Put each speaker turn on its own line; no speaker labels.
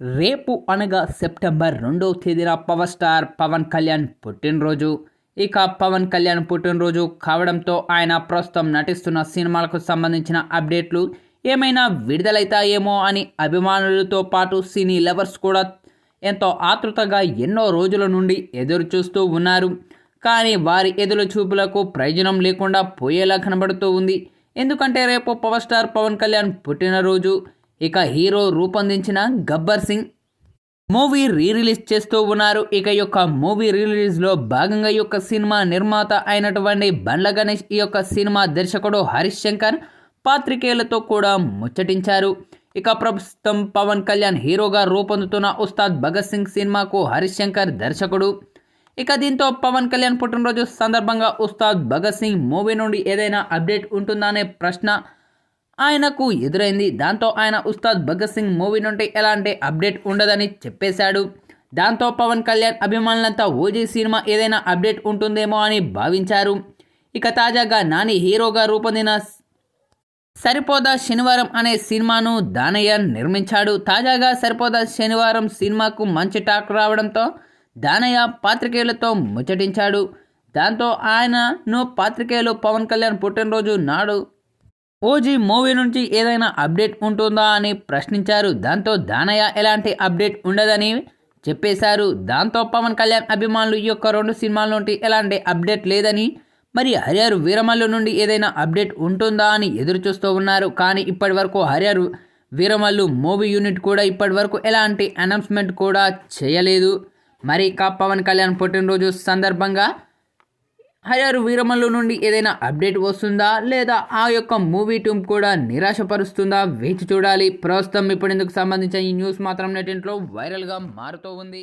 రేపు అనగా సెప్టెంబర్ రెండవ తేదీన పవర్ స్టార్ పవన్ కళ్యాణ్ పుట్టినరోజు. ఇక పవన్ కళ్యాణ్ పుట్టినరోజు కావడంతో ఆయన ప్రస్తుతం నటిస్తున్న సినిమాలకు సంబంధించిన అప్డేట్లు ఏమైనా విడుదలైతాయేమో అని అభిమానులతో పాటు సినీ లవర్స్ కూడా ఎంతో ఆతృతగా ఎన్నో రోజుల నుండి ఎదురు చూస్తూ ఉన్నారు. కానీ వారి ఎదురు చూపులకు ప్రయోజనం లేకుండా పోయేలా కనబడుతూ ఉంది. ఎందుకంటే రేపు పవర్ స్టార్ పవన్ కళ్యాణ్ పుట్టినరోజు. ఇక హీరో రూపొందించిన Gabbar Singh movie re release చేస్తూ ఉన్నారు. ఇక యొక్క మూవీ రిలీజ్లో భాగంగా ఈ యొక్క సినిమా నిర్మాత అయినటువంటి బండ్ల గణేష్ ఈ యొక్క సినిమా దర్శకుడు హరీష్ శంకర్ పాత్రికేయులతో కూడా ముచ్చటించారు. ఇక ప్రస్తుతం పవన్ కళ్యాణ్ హీరోగా రూపొందుతున్న ఉస్తాద్ భగత్ సింగ్ సినిమాకు హరీష్ శంకర్ దర్శకుడు. ఇక దీంతో పవన్ కళ్యాణ్ పుట్టినరోజు సందర్భంగా ఉస్తాద్ భగత్ సింగ్ మూవీ నుండి ఏదైనా అప్డేట్ ఉంటుందా అనే ప్రశ్న ఆయనకు ఎదురైంది. దాంతో ఆయన ఉస్తాద్ భగత్ సింగ్ మూవీ నుండి ఎలాంటి అప్డేట్ ఉండదని చెప్పేశాడు. దాంతో పవన్ కళ్యాణ్ అభిమానులంతా ఓజీ సినిమా ఏదైనా అప్డేట్ ఉంటుందేమో అని భావించారు. ఇక తాజాగా నాని హీరోగా రూపొందిన సరిపోదా శనివారం అనే సినిమాను దానయ్య నిర్మించాడు. తాజాగా సరిపోదా శనివారం సినిమాకు మంచి టాక్ రావడంతో దానయ్య పాత్రికేయులతో ముచ్చటించాడు. దాంతో ఆయనను పాత్రికేయులు పవన్ కళ్యాణ్ పుట్టినరోజు నాడు ఓజీ మూవీ నుంచి ఏదైనా అప్డేట్ ఉంటుందా అని ప్రశ్నించారు. దాంతో దానయ్య ఎలాంటి అప్డేట్ ఉండదని చెప్పేశారు. దాంతో పవన్ కళ్యాణ్ అభిమానులు ఈ యొక్క రెండు సినిమాల నుండి ఎలాంటి అప్డేట్ లేదని మరి హరిహర్ వీరమల్లు నుండి ఏదైనా అప్డేట్ ఉంటుందా అని ఎదురు చూస్తూ ఉన్నారు. కానీ ఇప్పటి వరకు హరిహర్ వీరమల్లు మూవీ యూనిట్ కూడా ఇప్పటి వరకు ఎలాంటి అనౌన్స్మెంట్ కూడా చేయలేదు. మరి కా పవన్ కళ్యాణ్ పుట్టినరోజు సందర్భంగా హరిహర్ వీరమల్లు నుండి ఏదైనా అప్డేట్ వస్తుందా లేదా ఆ యొక్క మూవీ టీమ్ కూడా నిరాశపరుస్తుందా వేచి చూడాలి. ప్రస్తుతం ఇప్పుడు ఇందుకు సంబంధించిన ఈ న్యూస్ మాత్రం నెటింట్లో వైరల్గా మారుతూ ఉంది.